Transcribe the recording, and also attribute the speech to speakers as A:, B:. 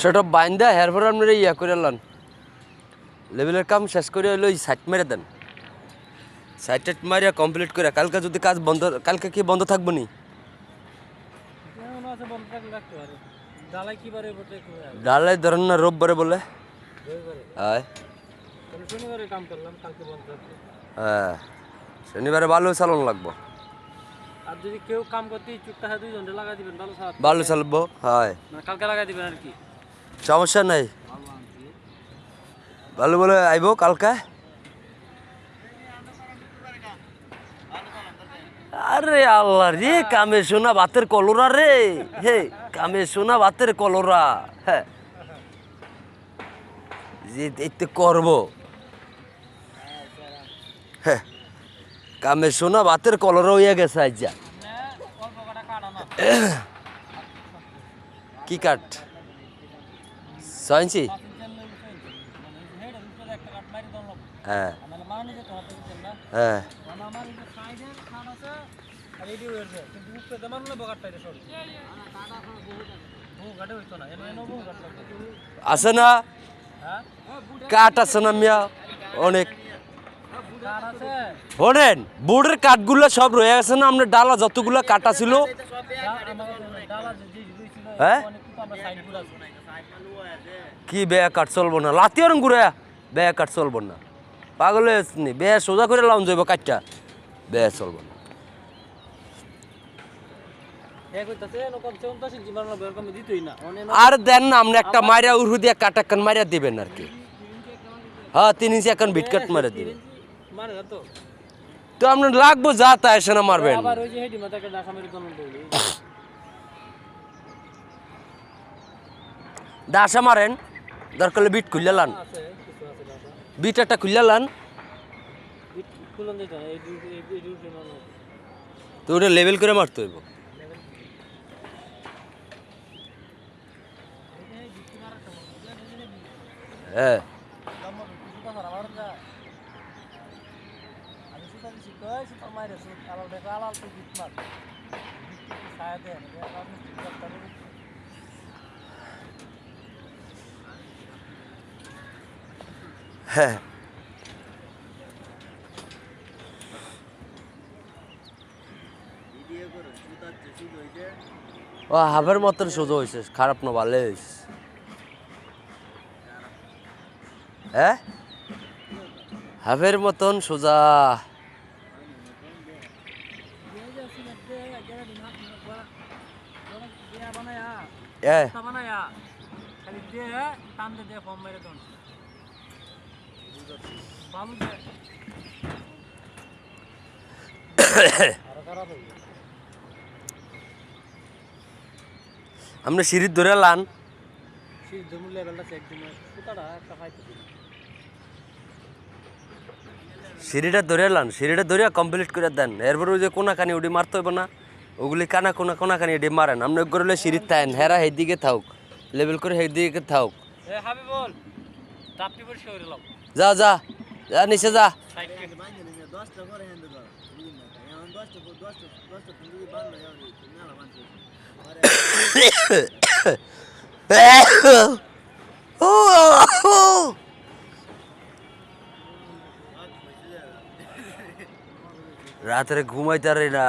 A: সেটা বাইন্দা হের পরে আপনারা ইয়া করে লান লেভেলের কাম শেষ করে হইল সাইট মেরে দেন। সাইট টাইট মারিয়া কমপ্লিট করে কালকে যদি কাজ বন্ধ কালকে কি বন্ধ থাকব নি? ডালাই ধরেন না রোববারে বলে। হ্যাঁ।
B: শনিবারে
A: ভালো চালানো লাগবো।
B: আর যদি কেউ কাম করতে ইচ্ছুক তাহলে দুই ঘণ্টা লাগাই দিবেন ভালো
A: ভালো চালবো হয়।
B: কালকে লাগাই দিবেন আর কি।
A: সমস্যা নাই। ভালো বলে আইব কালকে? আরে আল্লাহ রে, কামে সোনা ভাতের কলরা রে। হে, কামে সোনা ভাতের কলরা। হ্যাঁ যে এতে করব। হ্যাঁ কামে সোনা ভাতের কলরা হইয়া গেছে
B: না
A: কি কাঠ ছয় ইঞ্চি
B: পাঁচ ইঞ্চি আনলে উঠে মানে হেডের উপরে একটা কাট দম
A: হ্যাঁ। হ্যাঁ।
B: আছে না?
A: কাঠ আছে না মিয়া? অনেক। শোনেন বোর্ডের কাঠগুলো সব রয়ে গেছে না? আপনার ডালা যতগুলো কাটা ছিল হ্যাঁ? কি বেয়া কাঠ চলবো না? লাতিয়ন ঘুরে বেয়া কাঠ চলবো না। পাগল নি বেয়া সোজা করে লাউন যাইব কাঠটা। বেয়া চলবো না।
B: হে কইতাছে এনো কম সে 29 ইঞ্চি মারলো বের কমে দিতই না অনে
A: আর দেন না, আপনি একটা মারিয়া উরহু দিয়ে কাট একখান মারিয়া দিবেন আর কি। হ্যাঁ তিন ইঞ্চি এখন বিটকাট মারিয়া দিবেন।
B: তো
A: আপনার লাগবো, যা তা এসে না মারবেন।
B: আবার ওই যে হেডি মেরে দমন বলি
A: দাসা মারেন দরকার হলে বিট খুললে লান। বিট একটা খুললে লান। তো ওটা লেভেল করে মারতে হইব। হ্যাঁ।
B: আলাল আলাল তুই বিট মার সায়া দে না আমি করতে
A: হ্যাঁ। ও হাবের মতন সোজা হয়েছে খারাপ না ভালো হয়েছে হ্যাঁ? হাবের মতন সোজা। এ
B: বানায়া খালি দে টান দে দে ফর্ম মেরে দন বালু দে আরও খারাপ হয়ে
A: আপনি সিঁড়ির ধরে লান। সিঁড়িটা ধরে লান সিঁড়িটা ধরে কমপ্লিট করে দেন। এরপর ওই যে কোনাকানি ওটি মারতে হইব না। ওগুলি কানা কোনা কোনাকানি এটি মারেন। আপনি করলে সিঁড়ির থাকেন হেরা দিকে থাকুক লেভেল করে দিকে থাকুক
B: হাবি
A: যা যা। নিচে যা। রাত্রে ঘুমাইতারে না।